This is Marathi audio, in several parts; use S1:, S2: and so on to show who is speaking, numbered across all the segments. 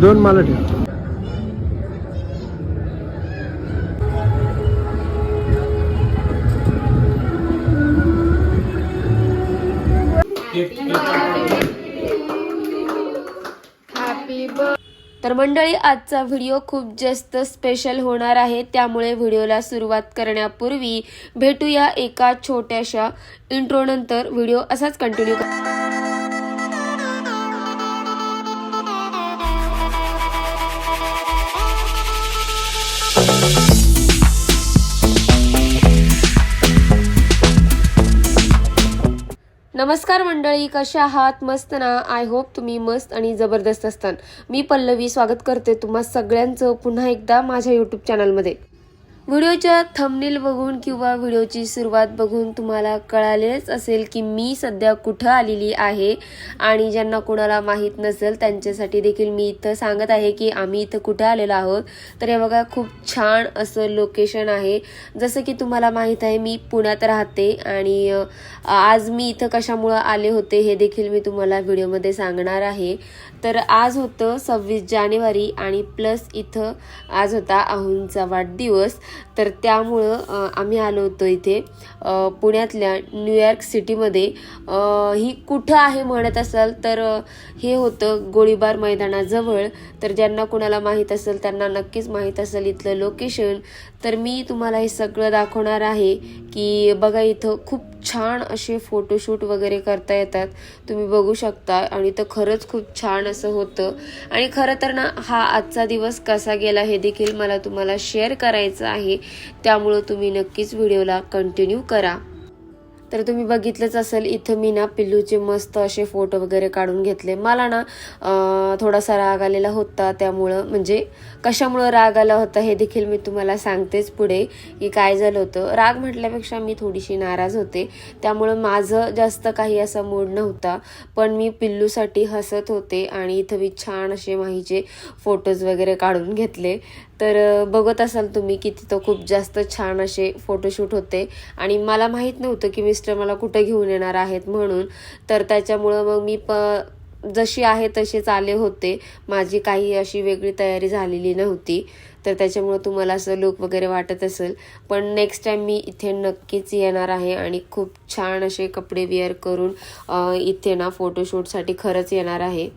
S1: दोन माला ठेव
S2: तर मंडळी आजचा व्हिडिओ खूप जास्त स्पेशल होणार आहे. त्यामुळे व्हिडिओला सुरुवात करण्यापूर्वी भेटूया एका छोट्याशा इंट्रो नंतर. व्हिडिओ असाच कंटिन्यू नमस्कार मंडळी कशा आहात? मस्त ना? आय होप तुम्ही मस्त आणि जबरदस्त असतान. मी पल्लवी स्वागत करते तुम्हा सगळ्यांचं पुन्हा एकदा माझ्या यूट्यूब चॅनलमध्ये व्हिडिओच्या थंबनेल बघून किंवा व्हिडिओची सुरुवात बघून तुम्हाला कळालेच असेल की मी सध्या कुठं आलेली आहे. आणि ज्यांना कोणाला माहीत नसेल त्यांच्यासाठी देखील मी इथं सांगत आहे की आम्ही इथं कुठं आलेलो आहोत. तर हे बघा खूप छान असं लोकेशन आहे. जसं की तुम्हाला माहीत आहे मी पुण्यात राहते. आणि आज मी इथं कशामुळं आले होते हे देखील मी तुम्हाला व्हिडिओमध्ये सांगणार आहे. तर आज होतं सव्वीस जानेवारी आणि प्लस इथं आज होता आहुंचा वाढदिवस. तर त्यामुळं आम्ही आलो होतो इथे. पुण्यातल्या न्यूयॉर्क सिटीमध्ये. ही कुठं आहे म्हणत असाल तर हे होतं गोळीबार मैदानाजवळ. तर ज्यांना कुणाला माहीत असेल त्यांना नक्कीच माहीत असेल इथलं लोकेशन तर मी तुम्हाला हे सगळं दाखवणार आहे की बघा इथं खूप छान असे फोटोशूट वगैरे करता येतात. तुम्ही बघू शकता. आणि तर खरंच खूप छान असं होतं. आणि खरं तर ना हा आजचा दिवस कसा गेला हे देखील मला तुम्हाला शेअर करायचं आहे. त्यामुळं तुम्ही नक्कीच व्हिडिओला कंटिन्यू करा. तर तुम्ही बघितलंच असेल इथं मी ना पिल्लूचे मस्त असे फोटो वगैरे काढून घेतले. मला ना थोडासा राग आलेला होता त्यामुळं. म्हणजे कशामुळं राग आला होता हे देखील मी तुम्हाला सांगतेच पुढे की काय झालं होतं. राग म्हटल्यापेक्षा मी थोडीशी नाराज होते. त्यामुळं माझं जास्त काही असा मूड नव्हता. पण मी पिल्लूसाठी हसत होते आणि इथं मी छान असे माहीचे फोटोज वगैरे काढून घेतले. तर बघत असाल तुम्ही की तिथं खूप जास्त छान असे फोटोशूट होते. आणि मला माहीत नव्हतं की मिस्टर मला कुठं घेऊन येणार आहेत म्हणून. तर त्याच्यामुळं मग मी प जशी आहे तसेच आले होते. माझी काही अशी वेगळी तयारी झालेली नव्हती. तर त्याच्यामुळं तुम्हाला असं लुक वगैरे वाटत असेल. पण नेक्स्ट टाईम मी इथे नक्कीच येणार आहे आणि खूप छान असे कपडे वेअर करून इथे ना फोटोशूटसाठी खरंच येणार आहे.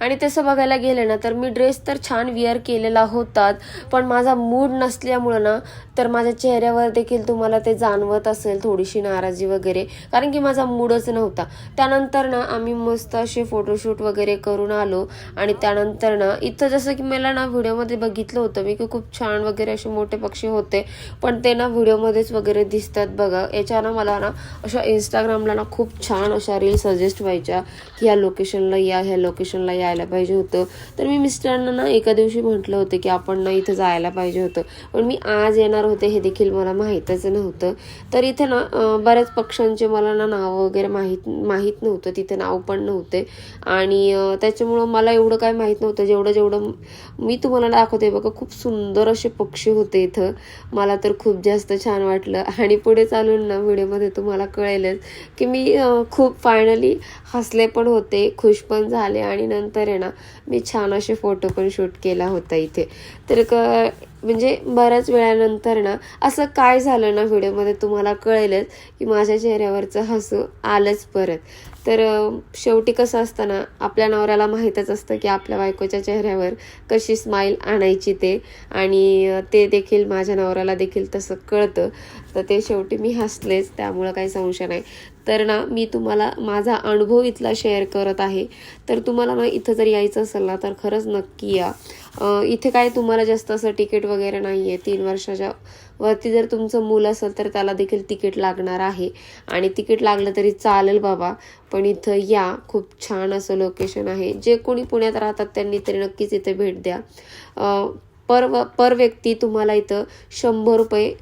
S2: आणि तसं बघायला गेलं ना तर मी ड्रेस तर छान विअर केलेला होता पण माझा मूड नसल्यामुळं ना तर माझ्या चेहऱ्यावर देखील तुम्हाला ते जाणवत असेल थोडीशी नाराजी वगैरे कारण की माझा मूडच नव्हता. त्यानंतर ना आम्ही मस्त असे फोटोशूट वगैरे करून आलो आणि त्यानंतर ना इथं जसं की मला ना व्हिडिओमध्ये बघितलं होतं मी की खूप छान वगैरे असे मोठे पक्षी होते पण ते ना व्हिडिओमध्येच वगैरे दिसतात बघा. याच्यानं मला ना अशा इंस्टाग्रामला ना खूप छान अशा रील सजेस्ट व्हायच्या की ह्या लोकेशनला या ह्या लोकेशनला यायला पाहिजे होतं. तर मी मिस्टरांना ना एका दिवशी म्हटलं होतं की आपण ना इथं जायला पाहिजे होतं. पण मी आज येणार होते हे देखील मला माहीतच नव्हतं. तर इथे ना बऱ्याच पक्ष्यांचे मला ना नावं वगैरे माहीत माहीत नव्हतं. तिथे नाव पण नव्हते. आणि त्याच्यामुळं मला एवढं काय माहीत नव्हतं. जेवढं जेवढं मी तुम्हाला दाखवते बघा खूप सुंदर असे पक्षी होते इथं. मला तर खूप जास्त छान वाटलं. आणि पुढे चालून ना व्हिडिओमध्ये तुम्हाला कळेलच की मी खूप फायनली हसले पण होते खुश पण झाले. आणि नंतर आहे ना मी छान असे फोटो पण शूट केला होता इथे. तर क म्हणजे बऱ्याच वेळानंतर ना असं काय झालं ना व्हिडिओमध्ये तुम्हाला कळेलच की माझ्या चेहऱ्यावरचं हसू आलंच परत. तर शेवटी कसं असतं ना आपल्या नवऱ्याला माहीतच असतं की आपल्या बायकोच्या चेहऱ्यावर कशी स्माईल आणायची ते. आणि ते देखील माझ्या नवऱ्याला देखील तसं कळतं. तर ते शेवटी मी हसलेच त्यामुळं काही संशय नाही. तर ना मी तुम्हाला माझा अनुभव इथला शेअर करत आहे. तर तुम्हाला ना इथं जर यायचं असेल ना तर खरंच नक्की या. इथे काय तुम्हाला जास्त असं तिकीट वगैरे नाही आहे तीन वर्षाच्या वरती जर तुमचं मूल असेल तर त्याला देखील तिकीट लागणार आहे. आणि तिकीट लागलं तरी चालेल बाबा पण इथं या. खूप छान असं लोकेशन आहे. जे कोणी पुण्यात राहतात त्यांनी तरी नक्कीच इथे भेट द्या. पर व पर व्यक्ती तुम्हाला इथं शंभर रुपये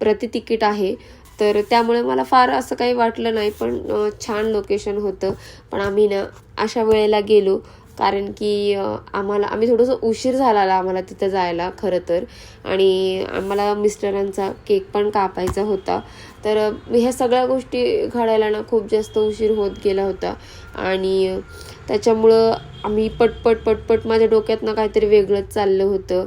S2: प्रति तिकीट आहे. तर त्यामुळे मला फार असं काही वाटलं नाही पण छान लोकेशन होतं. पण आम्ही ना अशा वेळेला गेलो कारण की आम्हाला आम्ही थोडंसं उशीर झाला आम्हाला तिथं जायला खरं तर. आणि आम्हाला मिस्टरांचा केक पण कापायचा होता. तर ह्या सगळ्या गोष्टी घडायला ना खूप जास्त उशीर होत गेला होता. आणि त्याच्यामुळं आम्ही पटपट पटपट माझ्या डोक्यातनं काहीतरी वेगळंच चाललं होतं.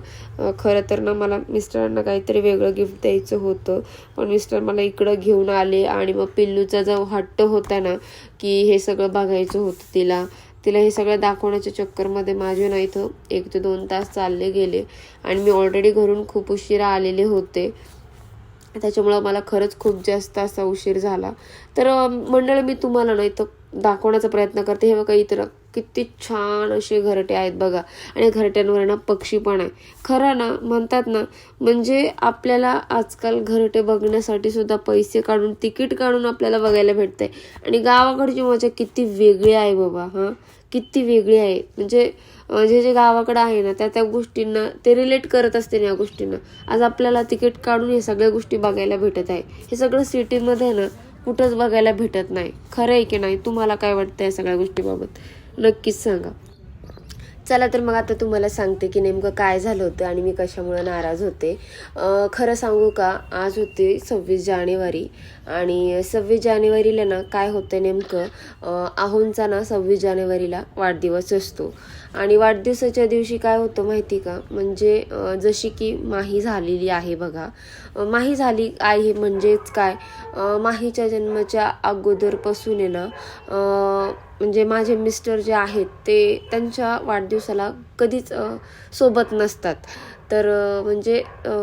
S2: खरं तर ना मला मिस्टरांना काहीतरी वेगळं गिफ्ट द्यायचं होतं. पण मिस्टर मला इकडं घेऊन आले आणि मग पिल्लूचा जो हट्ट होता ना की हे सगळं बघायचं होतं तिला. तिला हे सगळं दाखवण्याच्या चक्करमध्ये माझे ना इथं एक ते दोन तास चालले गेले. आणि मी ऑलरेडी घरून खूप उशिरा आलेले होते. त्याच्यामुळं मला खरंच खूप जास्त असा उशीर झाला. तर मंडळ मी तुम्हाला ना इथं दाखवण्याचा प्रयत्न करते. हे बघा इतर किती छान असे घरटे आहेत बघा. आणि घरट्यांवर ना पक्षी पण आहे. खरं ना म्हणतात ना म्हणजे आपल्याला आजकाल घरटे बघण्यासाठी सुद्धा पैसे काढून तिकीट काढून आपल्याला बघायला भेटते आणि गावाकडची मजा किती वेगळी आहे बाबा हां? किती वेगळी आहे. म्हणजे जे जे गावाकडं आहे ना त्या त्या गोष्टींना ते रिलेट करत असते ना या गोष्टींना. आज आपल्याला तिकीट काढून हे सगळ्या गोष्टी बघायला भेटत आहे. हे सगळं सिटीमध्ये ना कुठंच बघायला भेटत नाही. खरं आहे की नाही? तुम्हाला काय वाटतं या सगळ्या गोष्टीबाबत? नक्कीच सांगा. चला तर मग आता तुम्हाला सांगते की नेमकं काय झालं होतं आणि मी कशामुळे नाराज होते. खरं सांगू का? आज होते सव्वीस जानेवारी आणि सव्वीस जानेवारीला ना काय होतं नेमकं? आहोंचा ना सव्वीस जानेवारीला वाढदिवस असतो. आणि वाढदिवसाच्या दिवशी काय होतं माहिती का? म्हणजे जशी की माही झालेली आहे बघा. माही झाली आहे म्हणजेच काय? माहीच्या जन्माच्या अगोदरपासून आहे ना म्हणजे माझे मिस्टर जे आहेत ते त्यांच्या वाढदिवसाला कधीच सोबत नसतात. तर म्हणजे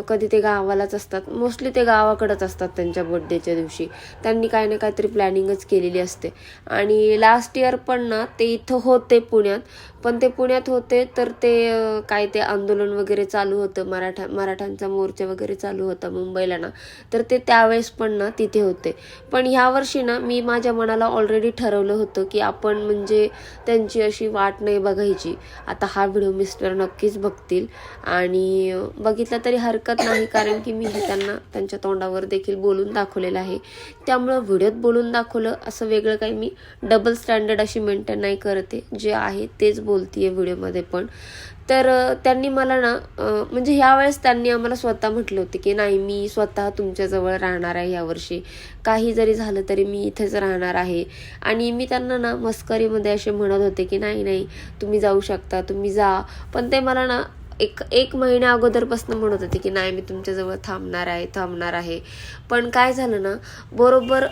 S2: कधी ते गावालाच असतात. मोस्टली ते गावाकडंच असतात त्यांच्या बड्डेच्या दिवशी. त्यांनी काही ना काहीतरी प्लॅनिंगच केलेली असते. आणि लास्ट इयर पण ना ते इथं होते पुण्यात. पण ते पुण्यात होते तर ते काय ते आंदोलन वगैरे चालू होतं. मराठा मराठ्यांचा मोर्चा वगैरे चालू होता मुंबईला ना. तर ते त्यावेळेस पण ना तिथे होते. पण ह्या वर्षी ना मी माझ्या मनाला ऑलरेडी ठरवलं होतं की आपण म्हणजे त्यांची अशी वाट नाही बघायची. आता हा व्हिडिओ मिस्टर नक्कीच बघतील. आणि आणि बघितला तरी हरकत नाही कारण की मी हे त्यांना त्यांच्या तोंडावर देखील बोलून दाखवलेलं आहे. त्यामुळं व्हिडिओत बोलून दाखवलं असं वेगळं काही मी डबल स्टँडर्ड अशी मेंटेन नाही करते. जे आहे तेच बोलतीये व्हिडिओमध्ये पण. तर त्यांनी मला ना म्हणजे ह्यावेळेस त्यांनी आम्हाला स्वतः म्हटलं होते की नाही मी स्वतः तुमच्याजवळ राहणार आहे यावर्षी. काही जरी झालं तरी मी इथेच राहणार आहे. आणि मी त्यांना ना मस्करीमध्ये असे म्हणत होते की नाही नाही तुम्ही जाऊ शकता तुम्ही जा. पण ते मला ना एक एक महिन्या अगोदरपासून म्हणत होते की नाही मी तुमच्याजवळ थांबणार आहे थांबणार आहे. पण काय झालं ना बरोबर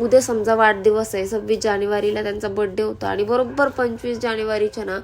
S2: उद्या समजा वाढदिवस आहे सव्वीस जानेवारीला त्यांचा बड्डे होता आणि बरोबर पंचवीस जानेवारीच्या ना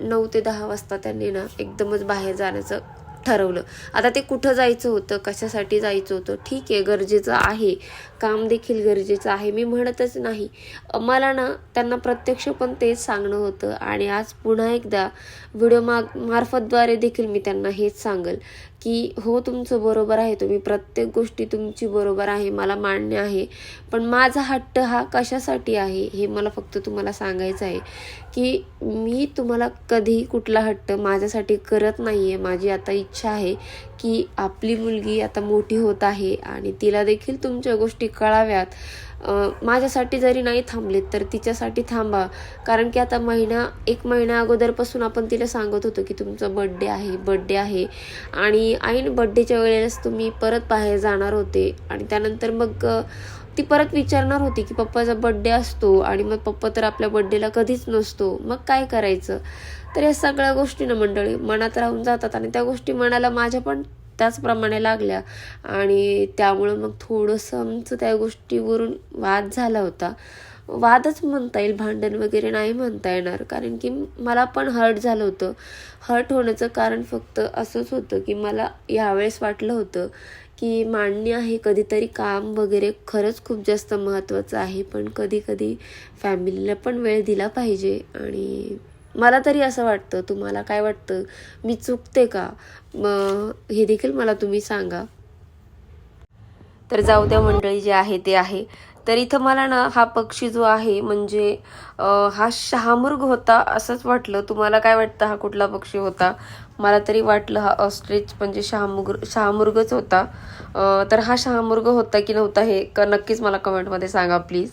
S2: नऊ ते दहा वाजता त्यांनी ना एकदमच बाहेर जाण्याचं ठरवलं. आता ते कुठं जायचं होतं कशासाठी जायचं होतं ठीक आहे गरजेचं आहे. काम देखील गरजेचं आहे. मी म्हणतच नाही. मला ना त्यांना प्रत्यक्ष पण तेच सांगणं होतं आणि आज पुन्हा एकदा व्हिडिओ माग मार्फतद्वारे देखील मी त्यांना हेच सांगेल की हो तुमचं बरोबर आहे. तुम्ही प्रत्येक गोष्टी तुमची बरोबर आहे. मला मान्य आहे. पण माझा हट्ट हा कशासाठी आहे हे मला फक्त तुम्हाला सांगायचं आहे की मी तुम्हाला कधी कुठला हट्ट माझ्यासाठी करत नाही आहे माझी आता इच्छा आहे की आपली मुलगी आता मोठी होत आहे आणि तिला देखील तुमच्या गोष्टी कळाव्यात. माझ्यासाठी जरी नाही थांबलेत तर तिच्यासाठी थांबा. कारण की आता महिना एक महिन्या अगोदरपासून आपण तिला सांगत होतो की तुमचा बड्डे आहे बड्डे आहे. आणि ऐन बड्डेच्या वेळेस तुम्ही परत बाहेर जाणार होते. आणि त्यानंतर मग ती परत विचारणार होती की पप्पाचा बड्डे असतो आणि मग पप्पा तर आपल्या बड्डेला कधीच नसतो. मग काय करायचं? तर या सगळ्या गोष्टी ना मंडळी मनात राहून जातात आणि त्या गोष्टी मनाला माझ्या पण त्याचप्रमाणे लागल्या. आणि त्यामुळं मग थोडंसं आमचं त्या गोष्टीवरून वाद झाला होता. वादच म्हणता येईल भांडण वगैरे नाही म्हणता येणार. कारण की मला पण हर्ट झालं होतं. हर्ट होण्याचं कारण फक्त असंच होतं की मला यावेळेस वाटलं होतं की मान्य आहे कधीतरी काम वगैरे खरंच खूप जास्त महत्त्वाचं आहे पण कधी कधी फॅमिलीला पण वेळ दिला पाहिजे. आणि मला तरी असं वाटतं तुम्हाला काय वाटतं? मी चुकते का? मग हे देखील मला तुम्ही सांगा. तर जाऊ द्या मंडळी जे आहे ते आहे. तर इथं मला ना हा पक्षी जो आहे म्हणजे हा शहामृग होता असंच वाटलं. तुम्हाला काय वाटतं हा कुठला पक्षी होता? मला तरी वाटलं हा ऑस्ट्रिच म्हणजे शहामुग शहामृगच होता. तर हा शहामृग होता की नव्हता हे क नक्कीच मला कमेंटमध्ये सांगा प्लीज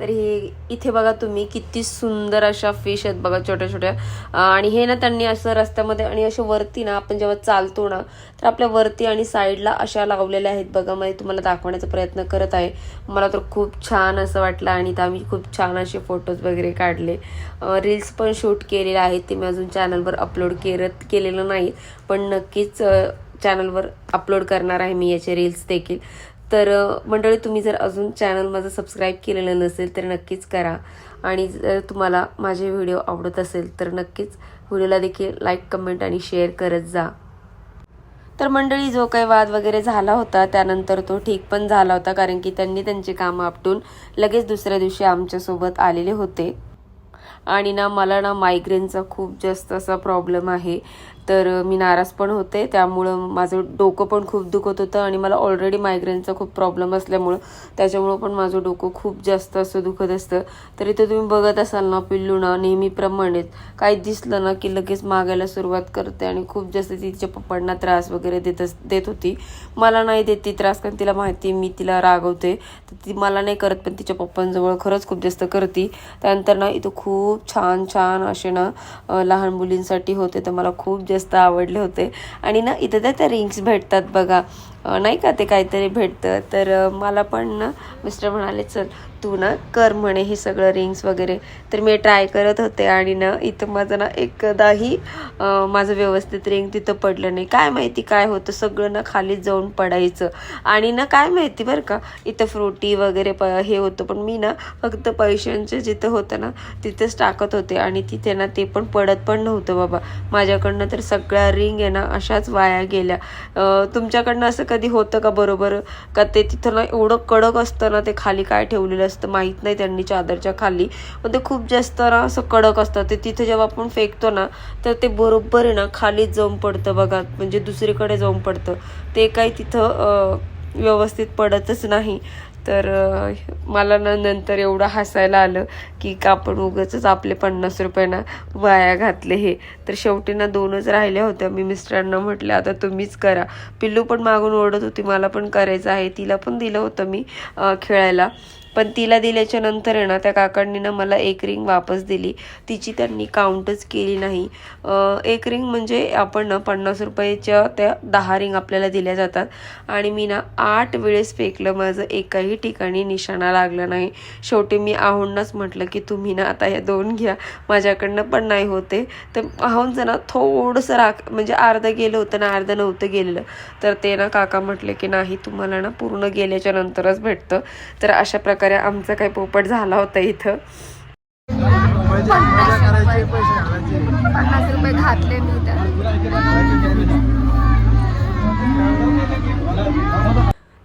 S2: तर हे इथे बघा तुम्ही किती सुंदर अशा फिश आहेत बघा छोट्या छोट्या. आणि हे ना त्यांनी असं रस्त्यामध्ये आणि असे वरती ना आपण जेव्हा चालतो ना तर आपल्या वरती आणि साईडला अशा लावलेल्या आहेत बघा. मी तुम्हाला दाखवण्याचा प्रयत्न करत आहे. मला तर खूप छान असं वाटलं आणि तर आम्ही खूप छान असे फोटोज वगैरे काढले. रील्स पण शूट केलेले आहेत. ते मी अजून चॅनलवर अपलोड करत केलेलं नाही. पण नक्कीच चॅनलवर अपलोड करणार आहे मी याचे रील्स देखील. तर मंडळी तुम्ही जर अजून चॅनल माझं सबस्क्राईब केलेलं नसेल तर नक्कीच करा. आणि जर तुम्हाला माझे व्हिडिओ आवडत असेल तर नक्कीच व्हिडिओला देखील लाईक कमेंट आणि शेअर करत जा. तर मंडळी जो काही वाद वगैरे झाला होता त्यानंतर तो ठीक पण झाला होता कारण की त्यांनी त्यांचे कामं आपटून लगेच दुसऱ्या दिवशी आमच्यासोबत आलेले होते. आणि ना मला ना मायग्रेनचा खूप जास्त असा प्रॉब्लेम आहे. तर मी नाराज पण होते. त्यामुळं माझं डोकं पण खूप दुखत होतं आणि मला ऑलरेडी मायग्रेनचा खूप प्रॉब्लेम असल्यामुळं त्याच्यामुळं पण माझं डोकं खूप जास्त असं दुखत असतं. तर इथं तुम्ही बघत असाल ना पिल्लू ना नेहमीप्रमाणेच. काही दिसलं ना की लगेच मागायला सुरुवात करते आणि खूप जास्त तिच्या पप्पांना त्रास वगैरे देत अस- देत होती. मला नाही देत ती त्रास कारण तिला माहिती आहे मी तिला रागवते. तर ती मला नाही करत पण तिच्या पप्पांजवळ खरंच खूप जास्त करते. त्यानंतर ना इथं खूप छान छान असे ना लहान मुलींसाठी होते. तर मला खूप जास्त आवडले होते. आणि ना इथं त्या त्या रिंग्स भेटतात बघा. नाही का ते काहीतरी भेटतं. तर मला पण ना मिस्टर म्हणाले चल तू ना कर म्हणे हे सगळं रिंग्स वगैरे. तर मी ट्राय करत होते आणि ना इथं माझं ना एकदाही माझं व्यवस्थित रिंग तिथं पडलं नाही. काय माहिती काय होतं सगळं ना खाली जाऊन पडायचं. आणि ना काय माहिती बरं का इथं फ्रुटी वगैरे प हे होतं. पण मी ना फक्त पैशांचं जिथं होतं ना तिथेच टाकत होते. आणि तिथे ना ते पण पडत पण नव्हतं बाबा. माझ्याकडनं तर सगळ्या रिंग आहे ना अशाच वाया गेल्या. तुमच्याकडनं असं कधी होतं का बरोबर? का ते तिथं ना एवढं कडक असतं ना ते खाली काय ठेवलेलं जास्त माहीत नाही त्यांनी चादरच्या खाली. पण ते खूप जास्त ना असं कडक असतं ते तिथे जेव्हा आपण फेकतो ना तर ते बरोबर आहे ना खालीच जाऊन पडतं बघा. म्हणजे दुसरीकडे जाऊन पडतं. ते काही तिथं व्यवस्थित पडतच नाही. तर मला ना नंतर एवढं हसायला आलं की कापड आपण उगाच आपले पन्नास रुपये ना वाया घातले हे. तर शेवटी ना दोनच राहिल्या होत्या. मी मिस्टरांना म्हटलं आता तुम्हीच करा. पिल्लू पण मागून ओढत होती मला पण करायचं आहे. तिला पण दिलं होतं मी खेळायला. पण तिला दिल्याच्या नंतर आहे ना त्या काकांनी ना मला एक रिंग वापस दिली. तिची त्यांनी काउंटच केली नाही. एक रिंग म्हणजे आपण ना पन्नास रुपयाच्या त्या दहा रिंग आपल्याला दिल्या जातात. आणि मी ना आठ वेळेस फेकलं माझं एकाही ठिकाणी निशाणा लागला नाही. शेवटी मी आहोंनाच म्हटलं की तुम्ही ना आता या दोन घ्या. माझ्याकडनं पण नाही होते. तर आहोंचं ना थोडंसं राख म्हणजे अर्धं गेलं होतं ना अर्धं नव्हतं गेलेलं. तर ते ना काका म्हटले की नाही तुम्हाला ना पूर्ण गेल्याच्या नंतरच भेटतं. तर अशा प्रकारे आमचा काही पोपट झाला होता इथं.
S3: पन्नास रुपये घातले मी तर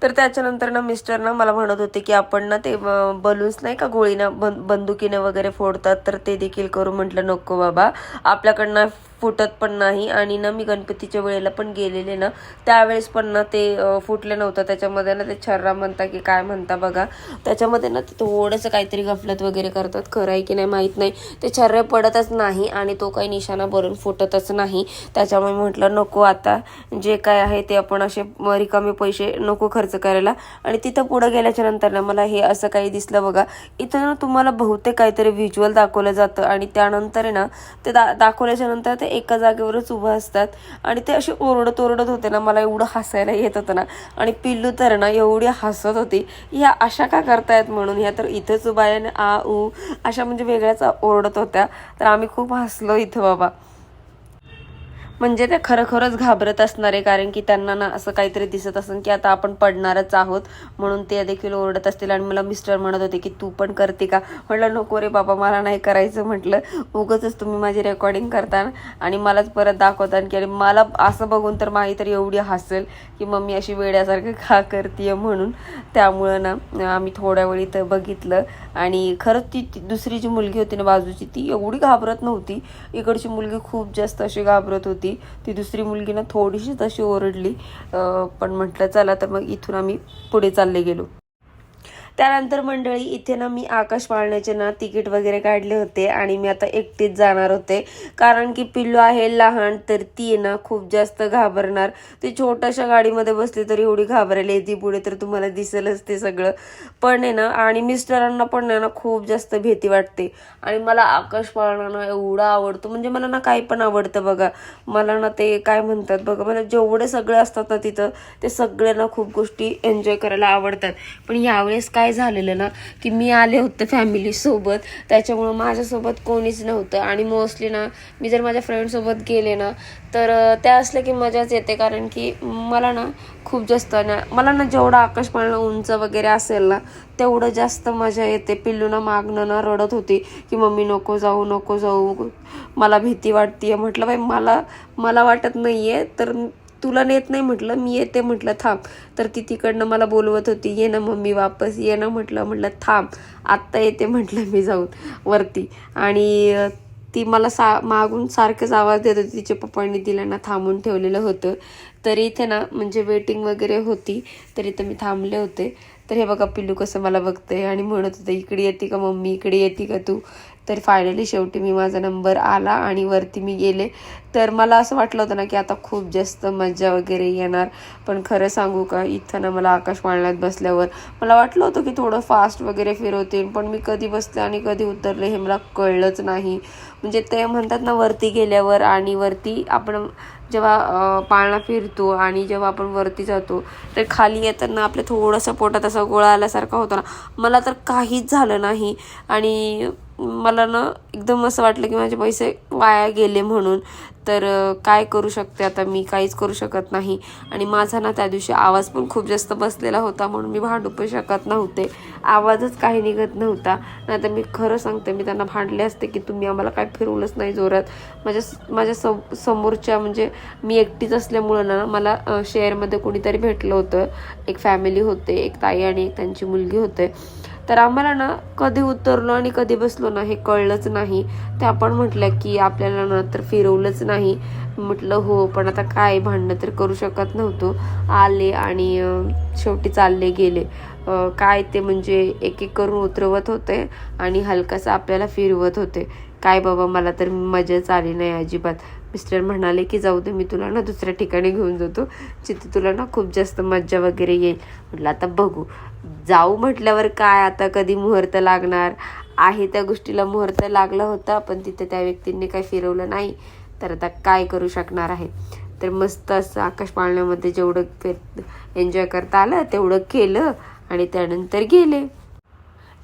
S2: तर त्याच्यानंतर ना मिस्टर ना मला म्हणत होते की आपण ना ते बलून्स नाही का गोळीनं बंदुकीनं वगैरे फोडतात तर ते देखील करू म्हटलं नको बाबा. आपल्याकडनं फुटत पण नाही आणि ना मी गणपतीच्या वेळेला पण गेलेले ना त्यावेळेस पण ना ते फुटले फुटलं नव्हतं. त्याच्यामध्ये ना ते छर्रा म्हणता की काय म्हणता बघा. त्याच्यामध्ये ना ते थोडंसं काहीतरी गफलत वगैरे करतात. खरं आहे की नाही माहीत नाही. ते छर्रे पडतच नाही आणि तो काही निशाणा भरून फुटतच नाही. त्याच्यामुळे म्हटलं नको आता. जे काय आहे ते आपण असे रिकामे पैसे नको खर्च करायला. आणि तिथं पुढं गेल्याच्यानंतर ना मला हे असं काही दिसलं बघा. इथं ना तुम्हाला बहुतेक काहीतरी व्हिज्युअल दाखवलं जातं आणि त्यानंतर आहे ना ते दा दाखवल्याच्या नंतर ते एका जागेवरच उभं असतात. आणि ते असे ओरडत ओरडत होते ना मला एवढं हसायला येत होतं ना. आणि पिल्लू तर ना एवढी हसत होती. ह्या अशा का करतायत म्हणून? ह्या तर इथंच उभा आहे आणि आ ऊ अशा म्हणजे वेगळ्याच ओरडत होत्या. तर आम्ही खूप हसलो इथं बाबा. म्हणजे ते खरोखरच घाबरत असणार आहे कारण की त्यांना ना असं काहीतरी दिसत असेल की आता आपण पडणारच आहोत म्हणून ते देखील ओरडत असतील. आणि मला मिस्टर म्हणत होते की तू पण करते का? म्हटलं नको रे बाबा मला नाही करायचं म्हटलं. उगच तुम्ही माझी रेकॉर्डिंग करता आणि मलाच परत दाखवता. की मला असं बघून तर माही तर एवढी हसेल की मम्मी अशी वेड्यासारखं का करते म्हणून त्यामुळं ना आम्ही थोड्या वेळी तर बघितलं. आणि खरंच ती ती दुसरी जी मुलगी होती ना बाजूची ती एवढी घाबरत नव्हती. इकडची मुलगी खूप जास्त अशी घाबरत होती. ती दुसरी मुलगी ना थोडीशी तशी ओरडली. अं, पण म्हटलं चला तर मग इथून आम्ही पुढे चालले गेलो. त्यानंतर मंडळी इथे ना मी आकाश पाळण्याचे ना तिकीट वगैरे काढले होते आणि मी आता एकटीच जाणार होते. कारण की पिल्लू आहे लहान तर ती आहे ना खूप जास्त घाबरणार. ती छोट्याशा गाडीमध्ये बसली तरी एवढी घाबरेल ती पुढे तर तुम्हाला दिसेलच ते सगळं. पण आहे ना आणि मिस्टरांना पण आहे ना खूप जास्त भीती वाटते. आणि मला आकाश पाळणं ना एवढा आवडतो. म्हणजे मला ना काही पण आवडतं बघा. मला ना ते काय म्हणतात बघा मला जेवढे सगळे असतात ना तिथं ते सगळ्यांना खूप गोष्टी एन्जॉय करायला आवडतात. पण यावेळेस काय काय झालेलं ना की मी आले होते फॅमिलीसोबत त्याच्यामुळं माझ्यासोबत कोणीच नव्हतं. आणि मोस्टली ना मी जर माझ्या फ्रेंडसोबत गेले ना तर त्या असल्या की मजाच येते. कारण की मला ना खूप जास्त ना मला ना जेवढं आकाशपाळणं उंच वगैरे असेल ना तेवढं जास्त मजा येते. पिल्लूना मागणं ना रडत होती की मम्मी नको जाऊ नको जाऊ. मला भीती वाटते म्हटलं बाई मला मला वाटत नाही आहे तर तुला नेत नाही म्हटलं मी येते म्हटलं थांब. तर ती तिकडनं मला बोलवत होती ये ना मम्मी वापस ये ना म्हटलं म्हटलं थांब. आत्ता येते म्हटलं मी जाऊन वरती. आणि ती मला सा मागून सारखंच आवाज देत होती तिच्या पप्पांनी तिला ना थांबून ठेवलेलं होतं. तर इथे ना म्हणजे वेटिंग वगैरे होती तर इथं मी थांबले होते. तर हे बघा पिल्लू कसं मला बघतंय आणि म्हणत होतं इकडे येते का मम्मी इकडे येते का तू? तर फायनली शेवटी मी माझा नंबर आला आणि वरती मी गेले. तर मला असं वाटलं होतं ना की आता खूप जास्त मजा वगैरे येणार. पण खरं सांगू का इथं ना मला आकाशवाळण्यात बसल्यावर मला वाटलं होतं की थोडं फास्ट वगैरे फिरवतील पण मी कधी बसले आणि कधी उतरले हे मला कळलंच नाही. म्हणजे ते म्हणतात ना वरती गेल्यावर आणि वरती आपण जेव्हा पाळणा फिरतो आणि जेव्हा आपण वरती जातो तर खाली येताना आपल्या थोडंसं पोटात असा गोळा आल्यासारखा होतो ना. मला तर काहीच झालं नाही. आणि मला ना एकदम असं वाटलं की माझे पैसे वाया गेले म्हणून. तर काय करू शकते आता? मी काहीच करू शकत नाही. आणि माझा ना त्या दिवशी आवाज पण खूप जास्त बसलेला होता म्हणून मी भांडू पण शकत नव्हते. आवाजच काही निघत नव्हता. नाही तर मी खरं सांगते मी त्यांना भांडले असते की तुम्ही आम्हाला काय फिरवलंच नाही जोरात. माझ्या माझ्या सम समोरच्या म्हणजे मी एकटीच असल्यामुळं ना मला शेअरमध्ये कोणीतरी भेटलं होतं. एक फॅमिली होते एक ताई आणि एक त्यांची मुलगी होते. तर आम्हाला ना कधी उतरलो आणि कधी बसलो ना हे कळलंच नाही. ते आपण म्हटलं की आपल्याला ना तर फिरवलंच नाही. म्हटलं हो पण आता काय भांडणं तर करू शकत नव्हतो. आले आणि शेवटी चालले गेले. काय ते म्हणजे एक एक करून उतरवत होते आणि हलकासा आपल्याला फिरवत होते. काय बाबा मला तर मजाच आली नाही अजिबात. मिस्टर म्हणाले की जाऊ दे मी तुला ना दुसऱ्या ठिकाणी घेऊन जातो. जिथे तुला ना खूप जास्त मज्जा वगैरे येईल. म्हटलं आता बघू. जाऊ म्हटल्यावर काय आता कधी मुहूर्त लागणार? आहे त्या गोष्टीला मुहूर्त लागला होता पण तिथे त्या व्यक्तींनी काही फिरवलं नाही. तर आता काय करू शकणार आहे? तर मस्त असं आकाश पाळण्यामध्ये जेवढं फिर एन्जॉय करता आलं तेवढं केलं आणि त्यानंतर गेले.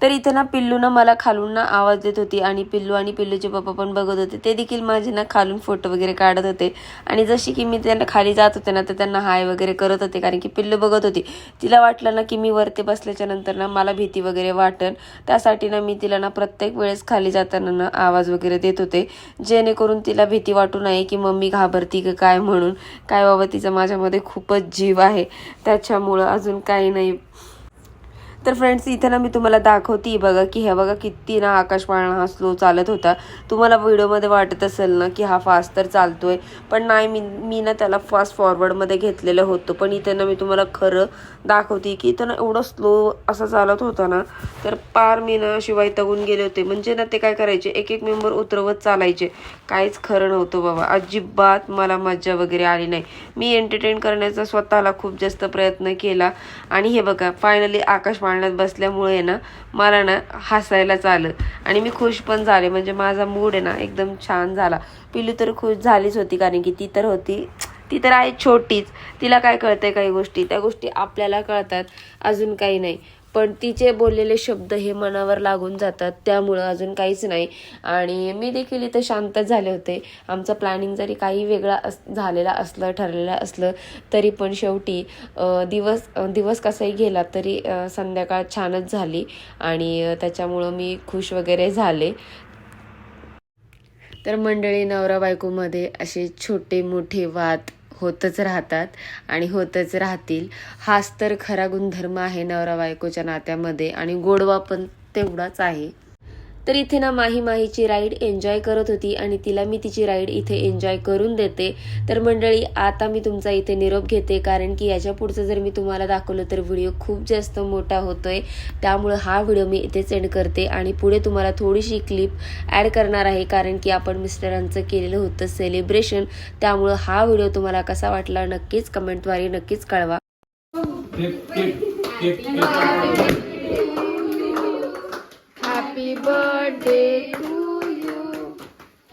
S2: तर इथं ना पिल्लू ना मला खालून ना आवाज देत होती आणि पिल्लू आणि पिल्लूचे पप्पा पण बघत होते. ते देखील माझे ना खालून फोटो वगैरे काढत होते. आणि जशी की मी त्यांना खाली जात होते ना तर त्यांना हाय वगैरे करत होते कारण की पिल्लू बघत होती. तिला वाटलं ना की मी वरती बसल्याच्या नंतर ना मला भीती वगैरे वाटेल त्यासाठी ना मी तिला ना प्रत्येक वेळेस खाली जाताना ना आवाज वगैरे देत होते. जेणेकरून तिला भीती वाटू नये की मम्मी घाबरती का काय म्हणून. काय बाबा तिचा माझ्यामध्ये खूपच जीव आहे. त्याच्यामुळं अजून काही नाही. तर फ्रेंड्स इथं ना मी तुम्हाला दाखवते बघा की हे बघा किती ना आकाश पाळणा हा स्लो चालत होता. तुम्हाला व्हिडिओमध्ये वाटत असेल ना की हा फास्ट तर चालतोय पण नाही मी मी ना त्याला फास्ट फॉरवर्डमध्ये घेतलेलं होतं. पण इथं ना मी तुम्हाला खरं दाखवते की इथं ना एवढं स्लो असं चालत होता ना तर पार मी ना शिवाय तगून गेले होते. म्हणजे ना ते काय करायचे एक एक मेंबर उतरवत चालायचे. काहीच खरं नव्हतं बाबा. अजिबात मला मज्जा वगैरे आली नाही. मी एंटरटेन करण्याचा स्वतःला खूप जास्त प्रयत्न केला. आणि हे बघा फायनली आकाश पाळण्यात बसल्यामुळे ना मला ना हसायलाच आलं आणि मी खुश पण झाले. म्हणजे माझा मूड आहे ना एकदम छान झाला. पिलू तर खुश झालीच होती कारण की ती तर होती. ती तर आहे छोटीच. तिला काय कळतंय काही गोष्टी? त्या गोष्टी आपल्याला कळतात. अजून काही नाही. पण तिचे बोललेले शब्द हे मनावर लागून जातात त्यामुळं अजून काहीच नाही. आणि मी देखील इथं शांत झाले होते. आमचं प्लॅनिंग जरी काही वेगळा अस झालेला असलं ठरलेलं असलं तरी पण शेवटी दिवस दिवस कसाही गेला तरी संध्याकाळ छानच झाली. आणि त्याच्यामुळं मी खुश वगैरे झाले. तर मंडळी नवरा बायकोमध्ये असे छोटे मोठे वाद होतच राहतात आणि होतच राहतील. हाच तर खरा गुणधर्म आहे नवरा बायकोच्या नात्यामध्ये आणि गोडवा पण तेवढाच आहे. तर इथे ना माही माहीची राईड एन्जॉय करत होती आणि तिला मी तिची राईड इथे एन्जॉय करून देते. तर मंडळी आता मी तुमचा इथे निरोप घेते कारण की याच्या पुढचं जर मी तुम्हाला दाखवलं तर व्हिडिओ खूप जास्त मोठा होतोय. त्यामुळं हा व्हिडिओ मी इथे सेंड करते आणि पुढे तुम्हाला थोडीशी क्लिप ॲड करणार आहे कारण की आपण मिस्टरांचं केलेलं होतं सेलिब्रेशन त्यामुळं हा व्हिडिओ तुम्हाला कसा वाटला नक्कीच कमेंटद्वारे नक्कीच कळवा.
S3: Happy birthday to you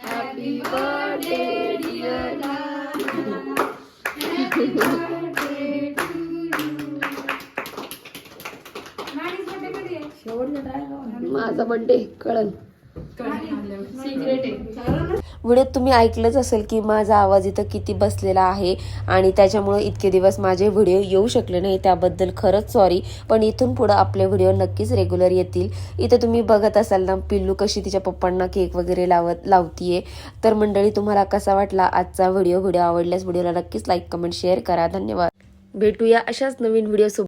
S3: happy birthday dear
S2: माझा बर्थडे कळन व्हिडिओत तुम्ही ऐकलंच असेल की माझा आवाज इथं किती बसलेला आहे आणि त्याच्यामुळं इतके दिवस माझे व्हिडिओ येऊ शकले नाही त्याबद्दल खरंच सॉरी पण इथून पुढं आपले व्हिडिओ नक्कीच रेग्युलर येतील. इथं तुम्ही बघत असाल ना पिल्लू कशी तिच्या पप्पांना केक वगैरे लावत लावतीये. तर मंडळी तुम्हाला कसा वाटला आजचा व्हिडिओ? व्हिडिओ आवडल्यास व्हिडिओला नक्कीच लाईक कमेंट शेअर करा. धन्यवाद. भेटूया अशाच नवीन व्हिडिओ